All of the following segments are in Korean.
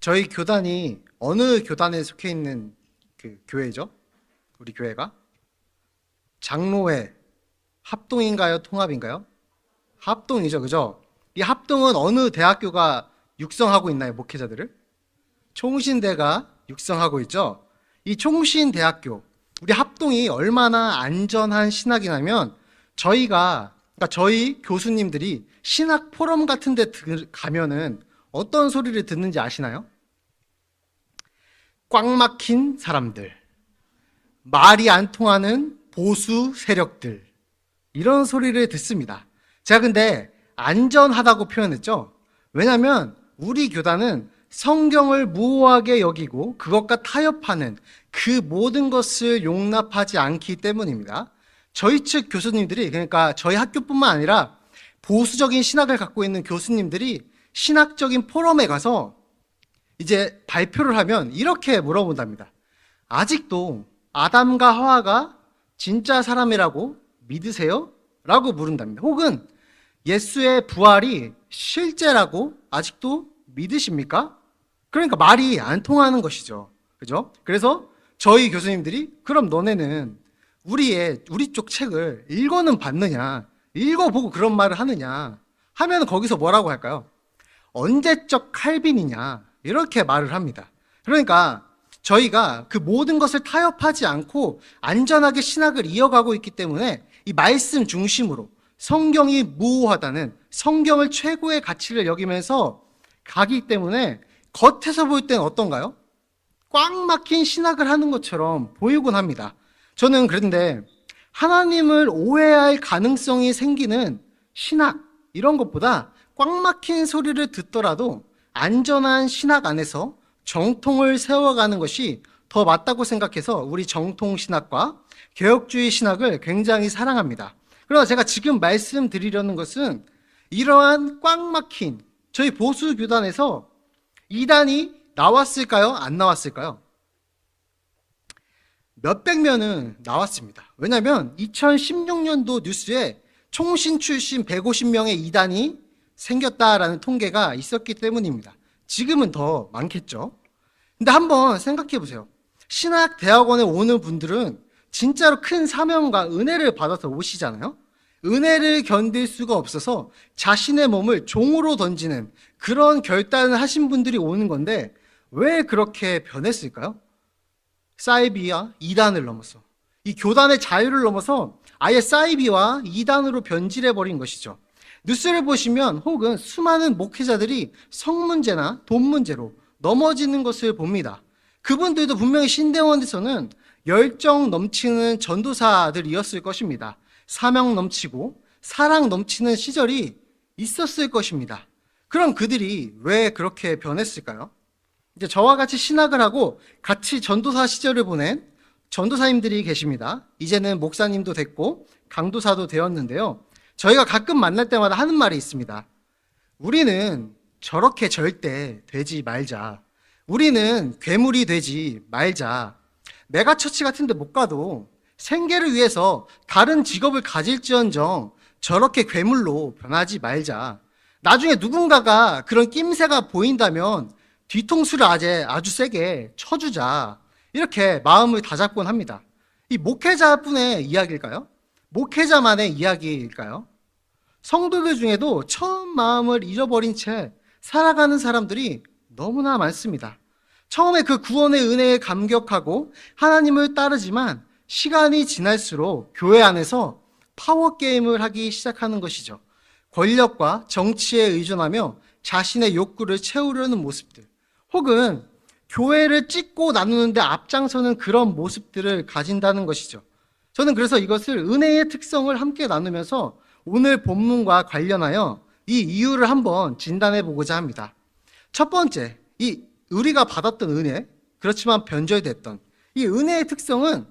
저희 교단이 어느 교단에 속해 있는 그 교회죠? 우리 교회가 장로회 합동인가요? 통합인가요? 합동이죠, 그죠? 이 합동은 어느 대학교가 육성하고 있나요, 목회자들을? 총신대가 육성하고 있죠. 이 총신대학교 우리 합동이 얼마나 안전한 신학이냐면 저희가 그러니까 저희 교수님들이 신학 포럼 같은 데 들- 가면은 어떤 소리를 듣는지 아시나요? 꽉 막힌 사람들, 말이 안 통하는 보수 세력들, 이런 소리를 듣습니다. 제가 근데 안전하다고 표현했죠? 왜냐면 우리 교단은 성경을 무호하게 여기고 그것과 타협하는 그 모든 것을 용납하지 않기 때문입니다. 저희 측 교수님들이, 그러니까 저희 학교뿐만 아니라 보수적인 신학을 갖고 있는 교수님들이 신학적인 포럼에 가서 이제 발표를 하면 이렇게 물어본답니다. 아직도 아담과 하와가 진짜 사람이라고 믿으세요? 라고 물은답니다. 혹은 예수의 부활이 실제라고 아직도 믿으십니까? 그러니까 말이 안 통하는 것이죠. 그죠? 그래서 저희 교수님들이 그럼 너네는 우리의 우리 쪽 책을 읽어는 봤느냐? 읽어보고 그런 말을 하느냐? 하면 거기서 뭐라고 할까요? 언제적 칼빈이냐? 이렇게 말을 합니다. 그러니까 저희가 그 모든 것을 타협하지 않고 안전하게 신학을 이어가고 있기 때문에 이 말씀 중심으로 성경이 무호하다는 성경을 최고의 가치를 여기면서 가기 때문에 겉에서 볼땐 어떤가요? 꽉 막힌 신학을 하는 것처럼 보이곤 합니다. 저는 그런데 하나님을 오해할 가능성이 생기는 신학 이런 것보다 꽉 막힌 소리를 듣더라도 안전한 신학 안에서 정통을 세워가는 것이 더 맞다고 생각해서 우리 정통 신학과 개혁주의 신학을 굉장히 사랑합니다. 그러나 제가 지금 말씀드리려는 것은 이러한 꽉 막힌 저희 보수 교단에서 이단이 나왔을까요? 안 나왔을까요? 몇백 명은 나왔습니다. 왜냐하면 2016년도 뉴스에 총신 출신 150명의 이단이 생겼다라는 통계가 있었기 때문입니다. 지금은 더 많겠죠. 근데 한번 생각해 보세요. 신학 대학원에 오는 분들은 진짜로 큰 사명과 은혜를 받아서 오시잖아요. 은혜를 견딜 수가 없어서 자신의 몸을 종으로 던지는 그런 결단을 하신 분들이 오는 건데 왜 그렇게 변했을까요? 사이비와 이단을 넘어서 이 교단의 자유를 넘어서 아예 사이비와 이단으로 변질해 버린 것이죠. 뉴스를 보시면 혹은 수많은 목회자들이 성 문제나 돈 문제로 넘어지는 것을 봅니다. 그분들도 분명히 신대원에서는 열정 넘치는 전도사들이었을 것입니다. 사명 넘치고 사랑 넘치는 시절이 있었을 것입니다. 그럼 그들이 왜 그렇게 변했을까요? 이제 저와 같이 신학을 하고 같이 전도사 시절을 보낸 전도사님들이 계십니다. 이제는 목사님도 됐고 강도사도 되었는데요. 저희가 가끔 만날 때마다 하는 말이 있습니다. 우리는 저렇게 절대 되지 말자. 우리는 괴물이 되지 말자. 메가처치 같은 데 못 가도 생계를 위해서 다른 직업을 가질지언정 저렇게 괴물로 변하지 말자. 나중에 누군가가 그런 낌새가 보인다면 뒤통수를 아재 아주 세게 쳐주자. 이렇게 마음을 다잡곤 합니다. 이 목회자뿐의 이야기일까요? 목회자만의 이야기일까요? 성도들 중에도 처음 마음을 잃어버린 채 살아가는 사람들이 너무나 많습니다. 처음에 그 구원의 은혜에 감격하고 하나님을 따르지만 시간이 지날수록 교회 안에서 파워게임을 하기 시작하는 것이죠. 권력과 정치에 의존하며 자신의 욕구를 채우려는 모습들. 혹은 교회를 찍고 나누는데 앞장서는 그런 모습들을 가진다는 것이죠. 저는 그래서 이것을 은혜의 특성을 함께 나누면서 오늘 본문과 관련하여 이 이유를 한번 진단해 보고자 합니다. 첫 번째, 이 우리가 받았던 은혜, 그렇지만 변절됐던 이 은혜의 특성은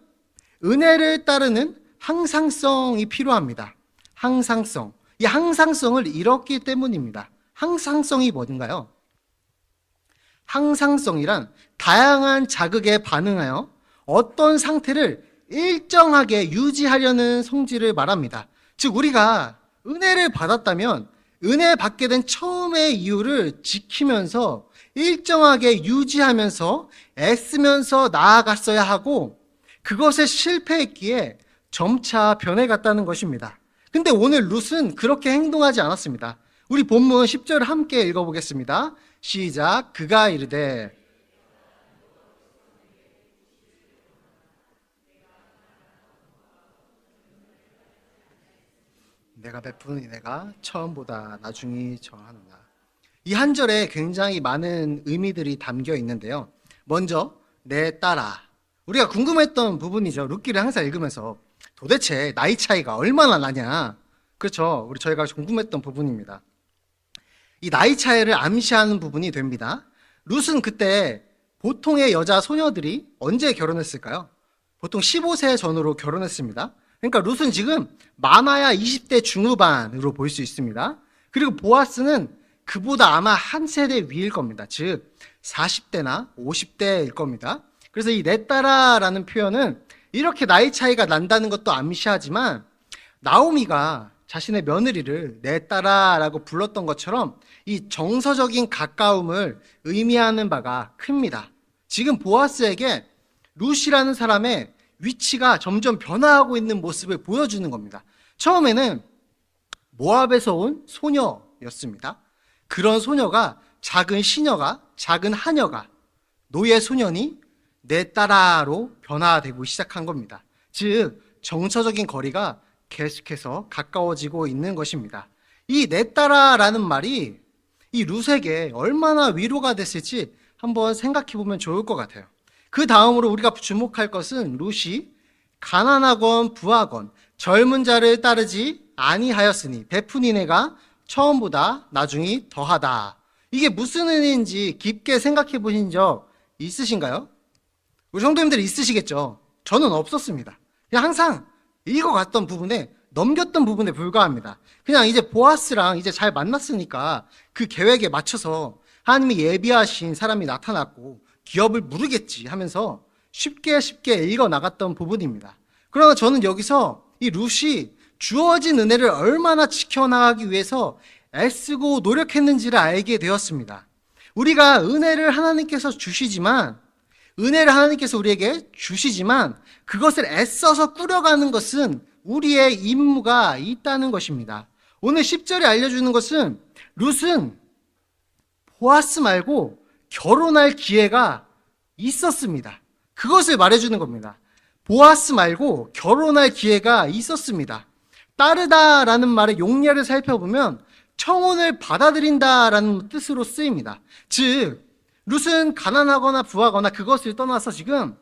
은혜를 따르는 항상성이 필요합니다. 항상성. 이 항상성을 잃었기 때문입니다. 항상성이 뭔가요? 항상성이란 다양한 자극에 반응하여 어떤 상태를 일정하게 유지하려는 성질을 말합니다. 즉, 우리가 은혜를 받았다면 은혜 받게 된 처음의 이유를 지키면서 일정하게 유지하면서 애쓰면서 나아갔어야 하고 그것에 실패했기에 점차 변해갔다는 것입니다. 근데 오늘 룻은 그렇게 행동하지 않았습니다. 우리 본문 10절을 함께 읽어보겠습니다. 시작. 그가 이르되 내가 베푸는 이내가 처음보다 나중이 정하노라. 이 한 절에 굉장히 많은 의미들이 담겨 있는데요. 먼저 내 딸아. 우리가 궁금했던 부분이죠. 룻기를 항상 읽으면서 도대체 나이 차이가 얼마나 나냐. 그렇죠. 우리 저희가 궁금했던 부분입니다. 이 나이 차이를 암시하는 부분이 됩니다. 룻은 그때 보통의 여자 소녀들이 언제 결혼했을까요? 보통 15세 전후로 결혼했습니다. 그러니까 룻은 지금 많아야 20대 중후반으로 볼 수 있습니다. 그리고 보아스는 그보다 아마 한 세대 위일 겁니다. 즉 40대나 50대일 겁니다. 그래서 이내 딸아라는 표현은 이렇게 나이 차이가 난다는 것도 암시하지만 나오미가 자신의 며느리를 내 딸아라고 불렀던 것처럼 이 정서적인 가까움을 의미하는 바가 큽니다. 지금 보아스에게 룻이라는 사람의 위치가 점점 변화하고 있는 모습을 보여주는 겁니다. 처음에는 모압에서 온 소녀였습니다. 그런 소녀가 작은 시녀가 작은 하녀가 노예 소년이 내 딸아로 변화되고 시작한 겁니다. 즉 정서적인 거리가 계속해서 가까워지고 있는 것입니다. 이내 딸아라는 말이 이 룻에게 얼마나 위로가 됐을지 한번 생각해 보면 좋을 것 같아요. 그 다음으로 우리가 주목할 것은 룻이 가난하건 부하건 젊은 자를 따르지 아니하였으니 베푼 이 내가 처음보다 나중이 더하다. 이게 무슨 의미인지 깊게 생각해 보신 적 있으신가요? 우리 성도님들 있으시겠죠? 저는 없었습니다. 그냥 항상 읽어갔던 부분에 넘겼던 부분에 불과합니다. 그냥 이제 보아스랑 이제 잘 만났으니까 그 계획에 맞춰서 하나님이 예비하신 사람이 나타났고 기업을 무르겠지 하면서 쉽게 쉽게 읽어 나갔던 부분입니다. 그러나 저는 여기서 이 룻이 주어진 은혜를 얼마나 지켜나가기 위해서 애쓰고 노력했는지를 알게 되었습니다. 우리가 은혜를 하나님께서 주시지만 은혜를 하나님께서 우리에게 주시지만 그것을 애써서 꾸려가는 것은 우리의 임무가 있다는 것입니다. 오늘 10절에 알려주는 것은 룻은 보아스 말고 결혼할 기회가 있었습니다. 그것을 말해주는 겁니다. 보아스 말고 결혼할 기회가 있었습니다. 따르다라는 말의 용례를 살펴보면 청혼을 받아들인다라는 뜻으로 쓰입니다. 즉, 룻은 가난하거나 부하거나 그것을 떠나서 지금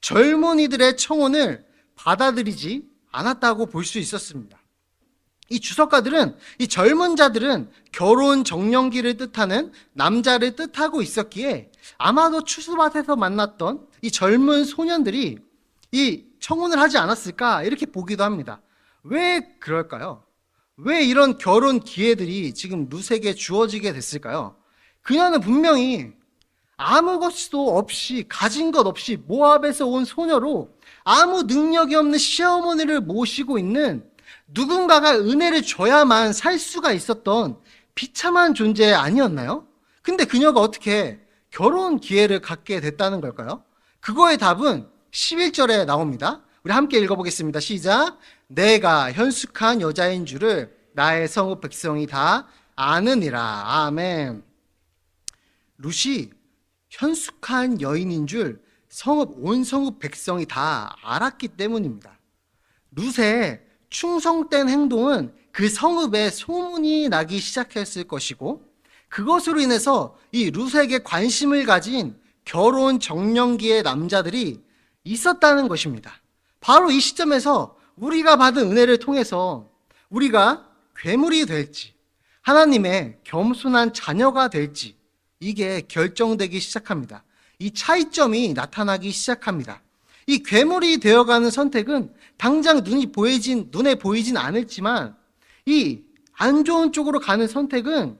젊은이들의 청혼을 받아들이지 않았다고 볼 수 있었습니다. 이 주석가들은 이 젊은 자들은 결혼 정년기를 뜻하는 남자를 뜻하고 있었기에 아마도 추수밭에서 만났던 이 젊은 소년들이 이 청혼을 하지 않았을까 이렇게 보기도 합니다. 왜 그럴까요? 왜 이런 결혼 기회들이 지금 룻에게 주어지게 됐을까요? 그녀는 분명히 아무것도 없이 가진 것 없이 모압에서 온 소녀로 아무 능력이 없는 시어머니를 모시고 있는 누군가가 은혜를 줘야만 살 수가 있었던 비참한 존재 아니었나요? 근데 그녀가 어떻게 결혼 기회를 갖게 됐다는 걸까요? 그거의 답은 11절에 나옵니다. 우리 함께 읽어보겠습니다. 시작. 내가 현숙한 여자인 줄을 나의 성읍 백성이 다 아느니라. 아멘. 룻이 현숙한 여인인 줄 성읍 온 성읍 백성이 다 알았기 때문입니다. 룻의 충성된 행동은 그 성읍에 소문이 나기 시작했을 것이고 그것으로 인해서 이 룻에게 관심을 가진 결혼 정년기의 남자들이 있었다는 것입니다. 바로 이 시점에서 우리가 받은 은혜를 통해서 우리가 괴물이 될지 하나님의 겸손한 자녀가 될지 이게 결정되기 시작합니다. 이 차이점이 나타나기 시작합니다. 이 괴물이 되어가는 선택은 당장 눈이 보이진 눈에 보이진 않을지만 이 안 좋은 쪽으로 가는 선택은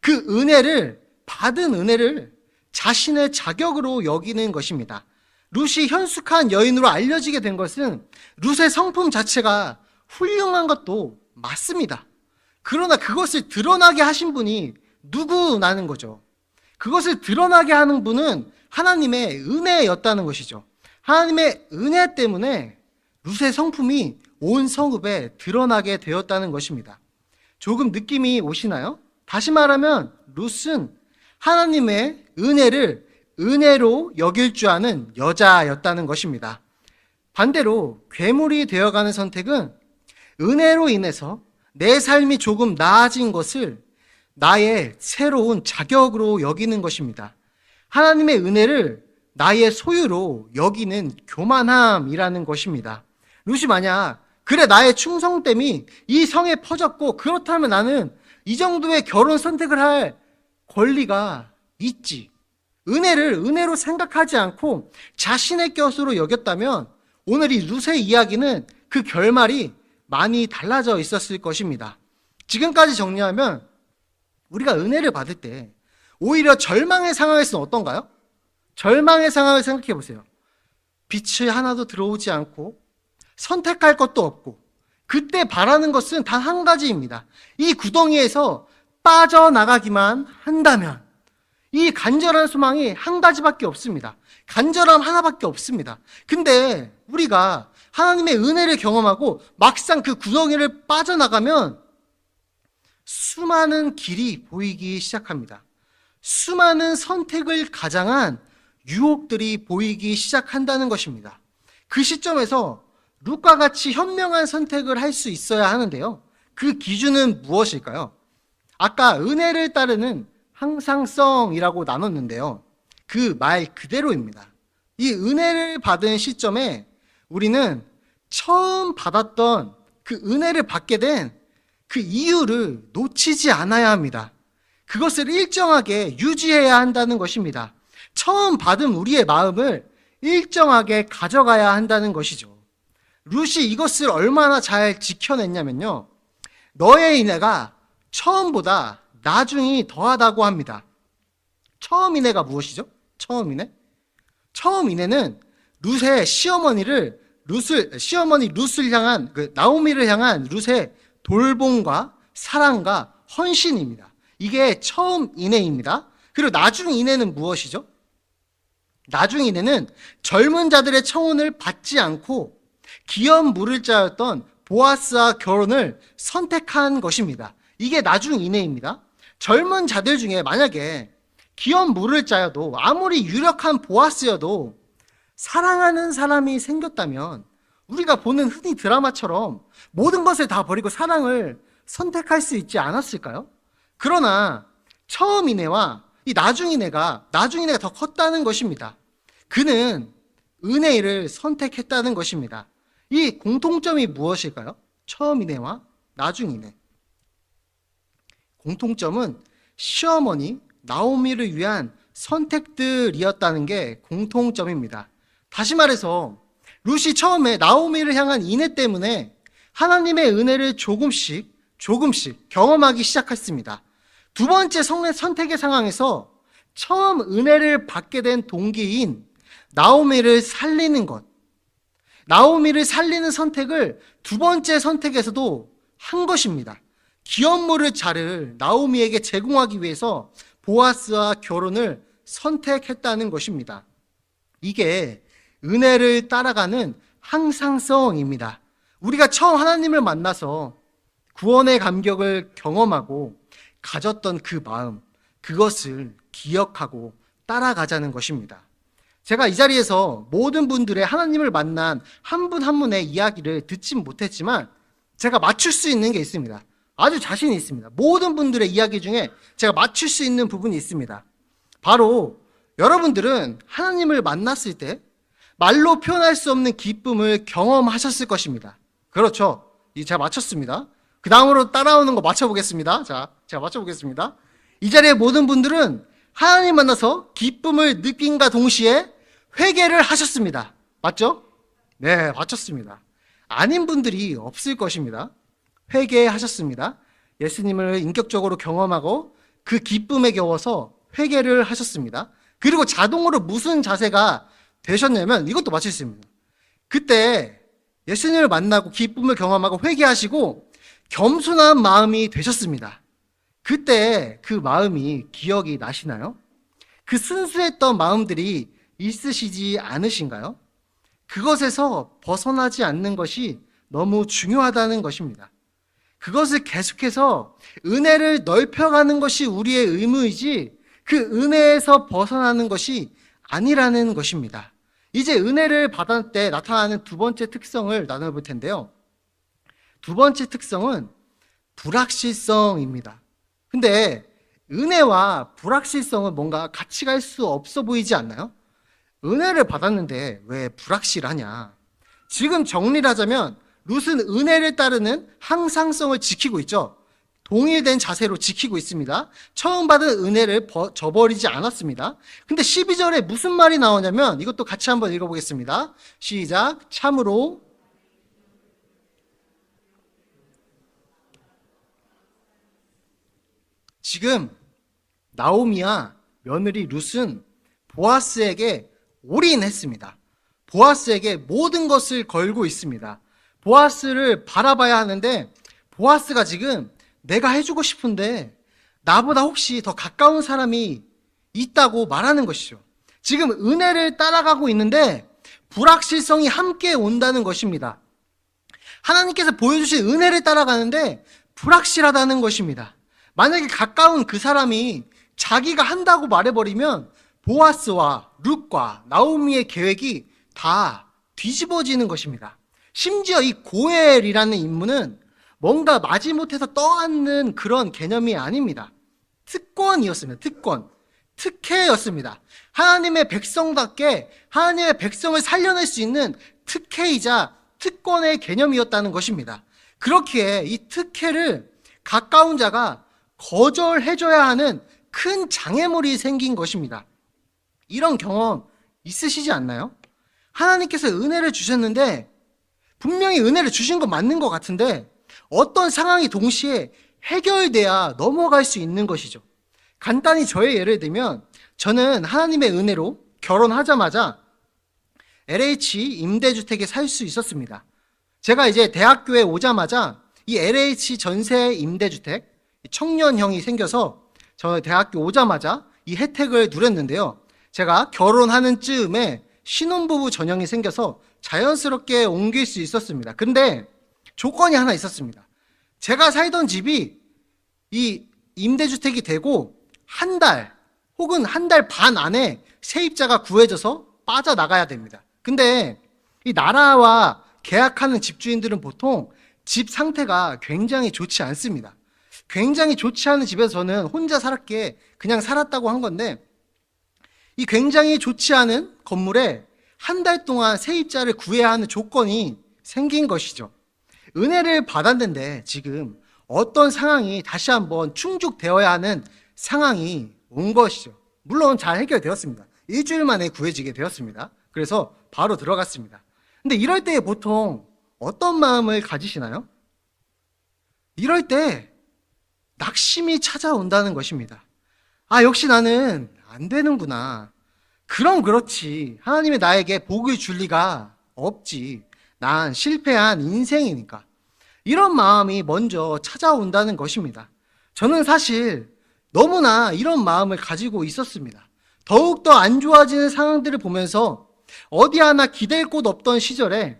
그 은혜를 받은 은혜를 자신의 자격으로 여기는 것입니다. 룻이 현숙한 여인으로 알려지게 된 것은 룻의 성품 자체가 훌륭한 것도 맞습니다. 그러나 그것을 드러나게 하신 분이 누구나는 거죠. 그것을 드러나게 하는 분은 하나님의 은혜였다는 것이죠. 하나님의 은혜 때문에 룻의 성품이 온 성읍에 드러나게 되었다는 것입니다. 조금 느낌이 오시나요? 다시 말하면 룻은 하나님의 은혜를 은혜로 여길 줄 아는 여자였다는 것입니다. 반대로 괴물이 되어가는 선택은 은혜로 인해서 내 삶이 조금 나아진 것을 나의 새로운 자격으로 여기는 것입니다. 하나님의 은혜를 나의 소유로 여기는 교만함이라는 것입니다. 루시 만약 그래 나의 충성됨이 이 성에 퍼졌고 그렇다면 나는 이 정도의 결혼 선택을 할 권리가 있지. 은혜를 은혜로 생각하지 않고 자신의 것으로 여겼다면 오늘 이 룻의 이야기는 그 결말이 많이 달라져 있었을 것입니다. 지금까지 정리하면 우리가 은혜를 받을 때 오히려 절망의 상황에서는 어떤가요? 절망의 상황을 생각해 보세요. 빛이 하나도 들어오지 않고 선택할 것도 없고 그때 바라는 것은 단 한 가지입니다. 이 구덩이에서 빠져나가기만 한다면 이 간절한 소망이 한 가지밖에 없습니다. 간절함 하나밖에 없습니다. 근데 우리가 하나님의 은혜를 경험하고 막상 그 구덩이를 빠져나가면 수많은 길이 보이기 시작합니다. 수많은 선택을 가장한 유혹들이 보이기 시작한다는 것입니다. 그 시점에서 룩과 같이 현명한 선택을 할 수 있어야 하는데요. 그 기준은 무엇일까요? 아까 은혜를 따르는 항상성이라고 나눴는데요. 그 말 그대로입니다. 이 은혜를 받은 시점에 우리는 처음 받았던 그 은혜를 받게 된 그 이유를 놓치지 않아야 합니다. 그것을 일정하게 유지해야 한다는 것입니다. 처음 받은 우리의 마음을 일정하게 가져가야 한다는 것이죠. 룻이 이것을 얼마나 잘 지켜냈냐면요. 너의 인애가 처음보다 나중이 더하다고 합니다. 처음 인애가 무엇이죠? 처음 인애? 처음 인애는 룻의 시어머니를 룻을 시어머니 룻을 향한 그 나오미를 향한 룻의 돌봄과 사랑과 헌신입니다. 이게 처음 인애입니다. 그리고 나중 인애는 무엇이죠? 나중 인애는 젊은 자들의 청혼을 받지 않고 기업 물을 자였던 보아스와 결혼을 선택한 것입니다. 이게 나중 인애입니다. 젊은 자들 중에 만약에 기업 물을 자여도 아무리 유력한 보아스여도 사랑하는 사람이 생겼다면 우리가 보는 흔히 드라마처럼 모든 것을 다 버리고 사랑을 선택할 수 있지 않았을까요? 그러나 처음 인애와 이 나중 인애가 나중 인애가 더 컸다는 것입니다. 그는 은혜를 선택했다는 것입니다. 이 공통점이 무엇일까요? 처음 인애와 나중 인애. 공통점은 시어머니 나오미를 위한 선택들이었다는 게 공통점입니다. 다시 말해서 룻이 처음에 나오미를 향한 인애 때문에 하나님의 은혜를 조금씩 조금씩 경험하기 시작했습니다. 두 번째 성의 선택의 상황에서 처음 은혜를 받게 된 동기인 나오미를 살리는 것. 나오미를 살리는 선택을 두 번째 선택에서도 한 것입니다. 기업물을 자를 나오미에게 제공하기 위해서 보아스와 결혼을 선택했다는 것입니다. 이게 은혜를 따라가는 항상성입니다. 우리가 처음 하나님을 만나서 구원의 감격을 경험하고 가졌던 그 마음, 그것을 기억하고 따라가자는 것입니다. 제가 이 자리에서 모든 분들의 하나님을 만난 한분한 분의 이야기를 듣진 못했지만 제가 맞출 수 있는 게 있습니다. 아주 자신이 있습니다. 모든 분들의 이야기 중에 제가 맞출 수 있는 부분이 있습니다. 바로 여러분들은 하나님을 만났을 때 말로 표현할 수 없는 기쁨을 경험하셨을 것입니다. 그렇죠. 이 제가 맞췄습니다. 그 다음으로 따라오는 거 맞춰보겠습니다. 자, 제가 맞춰보겠습니다. 이 자리에 모든 분들은 하나님 만나서 기쁨을 느낀과 동시에 회개를 하셨습니다. 맞죠? 네, 맞췄습니다. 아닌 분들이 없을 것입니다. 회개하셨습니다. 예수님을 인격적으로 경험하고 그 기쁨에 겨워서 회개를 하셨습니다. 그리고 자동으로 무슨 자세가 되셨냐면 이것도 맞출 수 있습니다. 그때 예수님을 만나고 기쁨을 경험하고 회개하시고 겸손한 마음이 되셨습니다. 그때 그 마음이 기억이 나시나요? 그 순수했던 마음들이 있으시지 않으신가요? 그것에서 벗어나지 않는 것이 너무 중요하다는 것입니다. 그것을 계속해서 은혜를 넓혀가는 것이 우리의 의무이지 그 은혜에서 벗어나는 것이 아니라는 것입니다. 이제 은혜를 받을 때 나타나는 두 번째 특성을 나눠볼 텐데요. 두 번째 특성은 불확실성입니다. 근데 은혜와 불확실성은 뭔가 같이 갈 수 없어 보이지 않나요? 은혜를 받았는데 왜 불확실하냐? 지금 정리를 하자면 룻은 은혜를 따르는 항상성을 지키고 있죠. 동일된 자세로 지키고 있습니다. 처음 받은 은혜를 버- 저버리지 않았습니다. 근데 12절에 무슨 말이 나오냐면 이것도 같이 한번 읽어보겠습니다. 시작. 참으로 지금 나오미와 며느리 룻은 보아스에게 올인했습니다. 보아스에게 모든 것을 걸고 있습니다. 보아스를 바라봐야 하는데 보아스가 지금 내가 해주고 싶은데 나보다 혹시 더 가까운 사람이 있다고 말하는 것이죠. 지금 은혜를 따라가고 있는데 불확실성이 함께 온다는 것입니다. 하나님께서 보여주신 은혜를 따라가는데 불확실하다는 것입니다. 만약에 가까운 그 사람이 자기가 한다고 말해버리면 보아스와 룻과 나오미의 계획이 다 뒤집어지는 것입니다. 심지어 이 고엘이라는 인물은 뭔가 마지못해서 떠안는 그런 개념이 아닙니다. 특권이었습니다. 특권. 특혜였습니다. 하나님의 백성답게 하나님의 백성을 살려낼 수 있는 특혜이자 특권의 개념이었다는 것입니다. 그렇기에 이 특혜를 가까운 자가 거절해줘야 하는 큰 장애물이 생긴 것입니다. 이런 경험 있으시지 않나요? 하나님께서 은혜를 주셨는데 분명히 은혜를 주신 건 맞는 것 같은데 어떤 상황이 동시에 해결돼야 넘어갈 수 있는 것이죠. 간단히 저의 예를 들면 저는 하나님의 은혜로 결혼하자마자 LH 임대주택에 살 수 있었습니다. 제가 이제 대학교에 오자마자 이 LH 전세 임대주택 청년형이 생겨서 저 대학교 오자마자 이 혜택을 누렸는데요. 제가 결혼하는 즈음에 신혼부부 전형이 생겨서 자연스럽게 옮길 수 있었습니다. 근데 조건이 하나 있었습니다. 제가 살던 집이 이 임대주택이 되고 한 달 혹은 한 달 반 안에 세입자가 구해져서 빠져나가야 됩니다. 근데 이 나라와 계약하는 집주인들은 보통 집 상태가 굉장히 좋지 않습니다. 굉장히 좋지 않은 집에서 저는 혼자 살았기에 그냥 살았다고 한 건데 이 굉장히 좋지 않은 건물에 한 달 동안 세입자를 구해야 하는 조건이 생긴 것이죠. 은혜를 받았는데 지금 어떤 상황이 다시 한번 충족되어야 하는 상황이 온 것이죠. 물론 잘 해결되었습니다. 일주일 만에 구해지게 되었습니다. 그래서 바로 들어갔습니다. 근데 이럴 때 보통 어떤 마음을 가지시나요? 이럴 때 낙심이 찾아온다는 것입니다. 아, 역시 나는 안 되는구나. 그럼 그렇지. 하나님이 나에게 복을 줄 리가 없지. 난 실패한 인생이니까. 이런 마음이 먼저 찾아온다는 것입니다. 저는 사실 너무나 이런 마음을 가지고 있었습니다. 더욱더 안 좋아지는 상황들을 보면서 어디 하나 기댈 곳 없던 시절에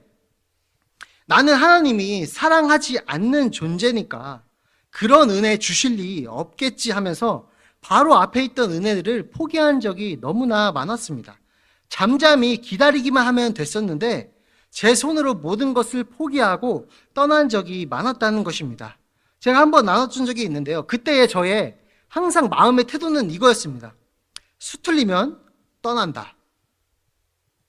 나는 하나님이 사랑하지 않는 존재니까 그런 은혜 주실 리 없겠지 하면서 바로 앞에 있던 은혜들을 포기한 적이 너무나 많았습니다. 잠잠히 기다리기만 하면 됐었는데 제 손으로 모든 것을 포기하고 떠난 적이 많았다는 것입니다. 제가 한번 나눠준 적이 있는데요. 그때의 저의 항상 마음의 태도는 이거였습니다. 수틀리면 떠난다.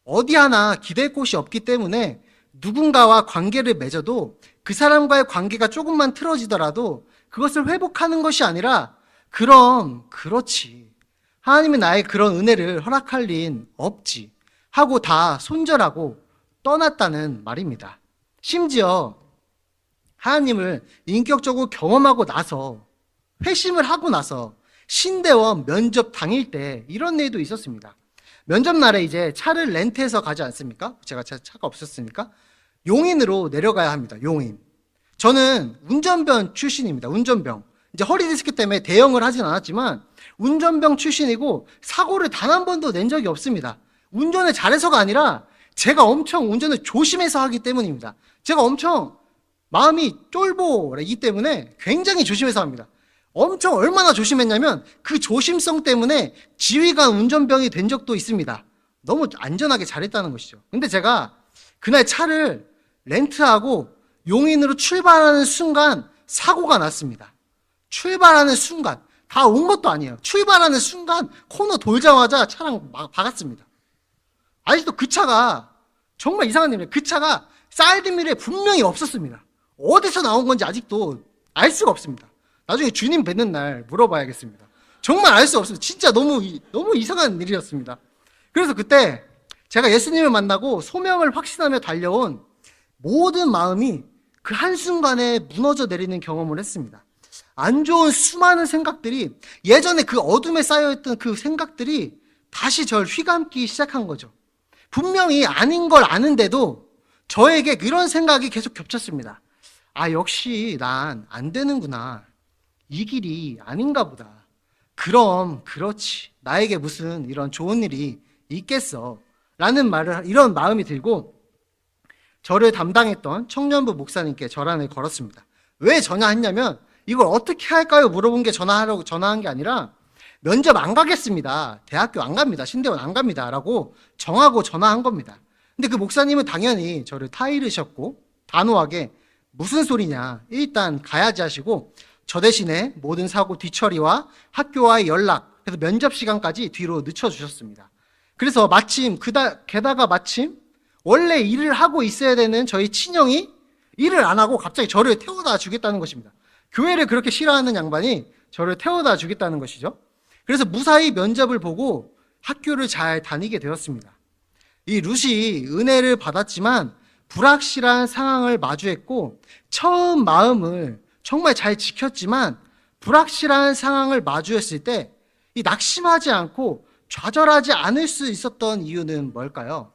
어디 하나 기댈 곳이 없기 때문에 누군가와 관계를 맺어도 그 사람과의 관계가 조금만 틀어지더라도 그것을 회복하는 것이 아니라 그럼 그렇지. 하나님이 나의 그런 은혜를 허락할 리는 없지. 하고 다 손절하고 떠났다는 말입니다. 심지어 하나님을 인격적으로 경험하고 나서 회심을 하고 나서 신대원 면접 당일 때 이런 일도 있었습니다. 면접 날에 이제 차를 렌트해서 가지 않습니까? 제가 차, 차가 없었으니까 용인으로 내려가야 합니다. 용인. 저는 운전병 출신입니다. 운전병. 이제 허리 디스크 때문에 대형을 하진 않았지만 운전병 출신이고 사고를 단 한 번도 낸 적이 없습니다. 운전을 잘해서가 아니라 제가 엄청 운전을 조심해서 하기 때문입니다. 제가 엄청 마음이 쫄보이기 때문에 굉장히 조심해서 합니다. 엄청 얼마나 조심했냐면 그 조심성 때문에 지휘관 운전병이 된 적도 있습니다. 너무 안전하게 잘했다는 것이죠. 근데 제가 그날 차를 렌트하고 용인으로 출발하는 순간 사고가 났습니다. 출발하는 순간 다 온 것도 아니에요. 출발하는 순간 코너 돌자마자 차랑 막 박았습니다. 아직도 그 차가 정말 이상한 일이에요. 그 차가 사이드미러에 분명히 없었습니다. 어디서 나온 건지 아직도 알 수가 없습니다. 나중에 주님 뵙는 날 물어봐야겠습니다. 정말 알 수 없습니다. 진짜 너무 이- 너무 이상한 일이었습니다. 그래서 그때 제가 예수님을 만나고 소명을 확신하며 달려온 모든 마음이 그 한순간에 무너져 내리는 경험을 했습니다. 안 좋은 수많은 생각들이 예전에 그 어둠에 쌓여있던 그 생각들이 다시 절 휘감기 시작한 거죠. 분명히 아닌 걸 아는데도 저에게 그런 생각이 계속 겹쳤습니다. 아, 역시 난 안 되는구나. 이 길이 아닌가 보다. 그럼, 그렇지. 나에게 무슨 이런 좋은 일이 있겠어. 라는 말을, 이런 마음이 들고 저를 담당했던 청년부 목사님께 전화를 걸었습니다. 왜 전화했냐면 이걸 어떻게 할까요? 물어본 게 전화하려고 전화한 게 아니라 면접 안 가겠습니다. 대학교 안 갑니다. 신대원 안 갑니다. 라고 정하고 전화한 겁니다. 근데 그 목사님은 당연히 저를 타이르셨고 단호하게 무슨 소리냐. 일단 가야지 하시고 저 대신에 모든 사고 뒤처리와 학교와의 연락, 그래서 면접 시간까지 뒤로 늦춰주셨습니다. 그래서 마침, 그다, 게다가 마침 원래 일을 하고 있어야 되는 저희 친형이 일을 안 하고 갑자기 저를 태워다 주겠다는 것입니다. 교회를 그렇게 싫어하는 양반이 저를 태워다 주겠다는 것이죠. 그래서 무사히 면접을 보고 학교를 잘 다니게 되었습니다. 이 룻이 은혜를 받았지만 불확실한 상황을 마주했고 처음 마음을 정말 잘 지켰지만 불확실한 상황을 마주했을 때 이 낙심하지 않고 좌절하지 않을 수 있었던 이유는 뭘까요?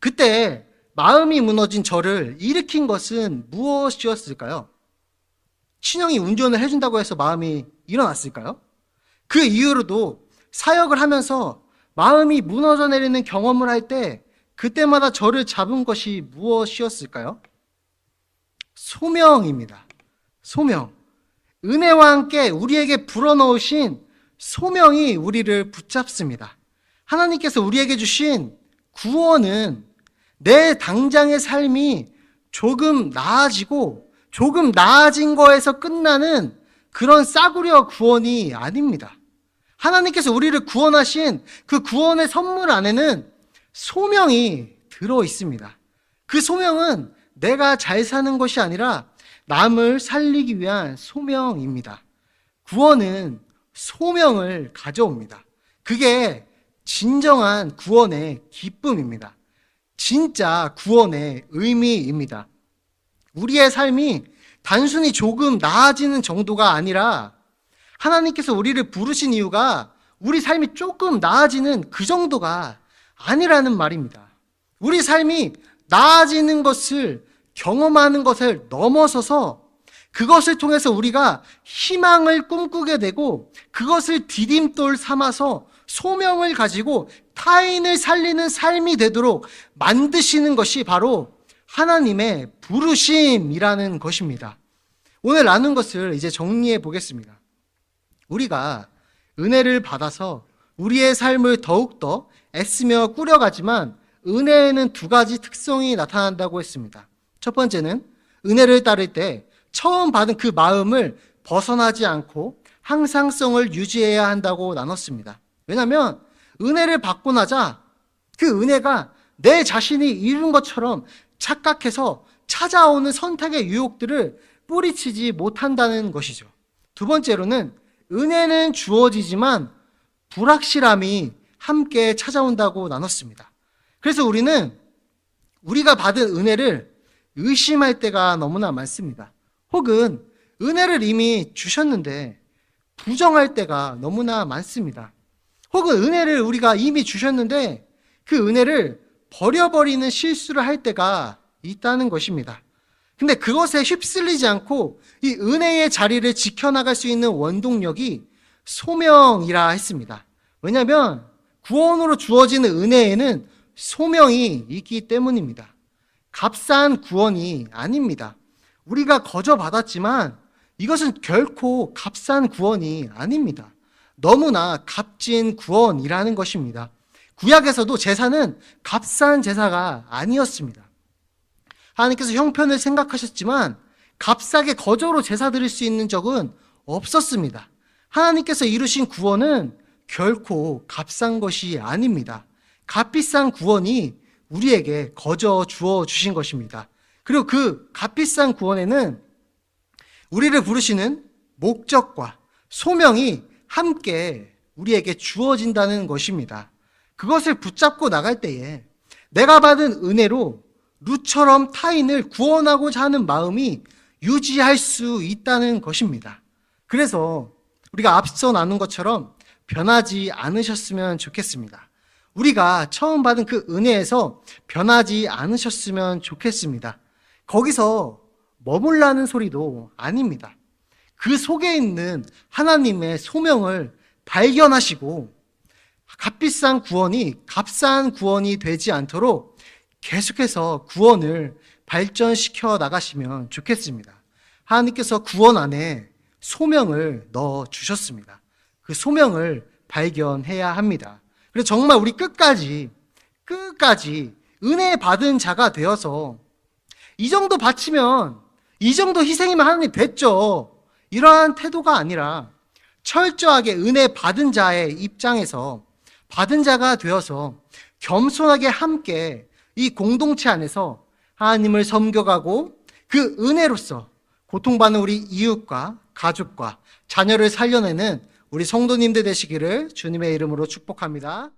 그때 마음이 무너진 저를 일으킨 것은 무엇이었을까요? 친형이 운전을 해준다고 해서 마음이 일어났을까요? 그 이후로도 사역을 하면서 마음이 무너져 내리는 경험을 할 때 그때마다 저를 잡은 것이 무엇이었을까요? 소명입니다. 소명. 은혜와 함께 우리에게 불어넣으신 소명이 우리를 붙잡습니다. 하나님께서 우리에게 주신 구원은 내 당장의 삶이 조금 나아지고 조금 나아진 거에서 끝나는 그런 싸구려 구원이 아닙니다. 하나님께서 우리를 구원하신 그 구원의 선물 안에는 소명이 들어 있습니다. 그 소명은 내가 잘 사는 것이 아니라 남을 살리기 위한 소명입니다. 구원은 소명을 가져옵니다. 그게 진정한 구원의 기쁨입니다. 진짜 구원의 의미입니다. 우리의 삶이 단순히 조금 나아지는 정도가 아니라 하나님께서 우리를 부르신 이유가 우리 삶이 조금 나아지는 그 정도가 아니라는 말입니다. 우리 삶이 나아지는 것을 경험하는 것을 넘어서서 그것을 통해서 우리가 희망을 꿈꾸게 되고 그것을 디딤돌 삼아서 소명을 가지고 타인을 살리는 삶이 되도록 만드시는 것이 바로 하나님의 부르심이라는 것입니다. 오늘 나눈 것을 이제 정리해 보겠습니다. 우리가 은혜를 받아서 우리의 삶을 더욱더 애쓰며 꾸려가지만 은혜에는 두 가지 특성이 나타난다고 했습니다. 첫 번째는 은혜를 따를 때 처음 받은 그 마음을 벗어나지 않고 항상성을 유지해야 한다고 나눴습니다. 왜냐하면 은혜를 받고 나자 그 은혜가 내 자신이 이룬 것처럼 착각해서 찾아오는 선택의 유혹들을 뿌리치지 못한다는 것이죠. 두 번째로는 은혜는 주어지지만 불확실함이 함께 찾아온다고 나눴습니다. 그래서 우리는 우리가 받은 은혜를 의심할 때가 너무나 많습니다. 혹은 은혜를 이미 주셨는데 부정할 때가 너무나 많습니다. 혹은 은혜를 우리가 이미 주셨는데 그 은혜를 버려버리는 실수를 할 때가 있다는 것입니다. 근데 그것에 휩쓸리지 않고 이 은혜의 자리를 지켜나갈 수 있는 원동력이 소명이라 했습니다. 왜냐하면 구원으로 주어지는 은혜에는 소명이 있기 때문입니다. 값싼 구원이 아닙니다. 우리가 거저 받았지만 이것은 결코 값싼 구원이 아닙니다. 너무나 값진 구원이라는 것입니다. 구약에서도 제사는 값싼 제사가 아니었습니다. 하나님께서 형편을 생각하셨지만 값싸게 거저로 제사 드릴 수 있는 적은 없었습니다. 하나님께서 이루신 구원은 결코 값싼 것이 아닙니다. 값비싼 구원이 우리에게 거저 주어 주신 것입니다. 그리고 그 값비싼 구원에는 우리를 부르시는 목적과 소명이 함께 우리에게 주어진다는 것입니다. 그것을 붙잡고 나갈 때에 내가 받은 은혜로 루처럼 타인을 구원하고자 하는 마음이 유지할 수 있다는 것입니다. 그래서 우리가 앞서 나눈 것처럼 변하지 않으셨으면 좋겠습니다. 우리가 처음 받은 그 은혜에서 변하지 않으셨으면 좋겠습니다. 거기서 머물라는 소리도 아닙니다. 그 속에 있는 하나님의 소명을 발견하시고 값비싼 구원이 값싼 구원이 되지 않도록 계속해서 구원을 발전시켜 나가시면 좋겠습니다. 하나님께서 구원 안에 소명을 넣어 주셨습니다. 그 소명을 발견해야 합니다. 그래서 정말 우리 끝까지 끝까지 은혜 받은 자가 되어서 이 정도 바치면 이 정도 희생이면 하나님 됐죠. 이러한 태도가 아니라 철저하게 은혜 받은 자의 입장에서 받은 자가 되어서 겸손하게 함께 이 공동체 안에서 하나님을 섬겨가고 그 은혜로서 고통받는 우리 이웃과 가족과 자녀를 살려내는 우리 성도님들 되시기를 주님의 이름으로 축복합니다.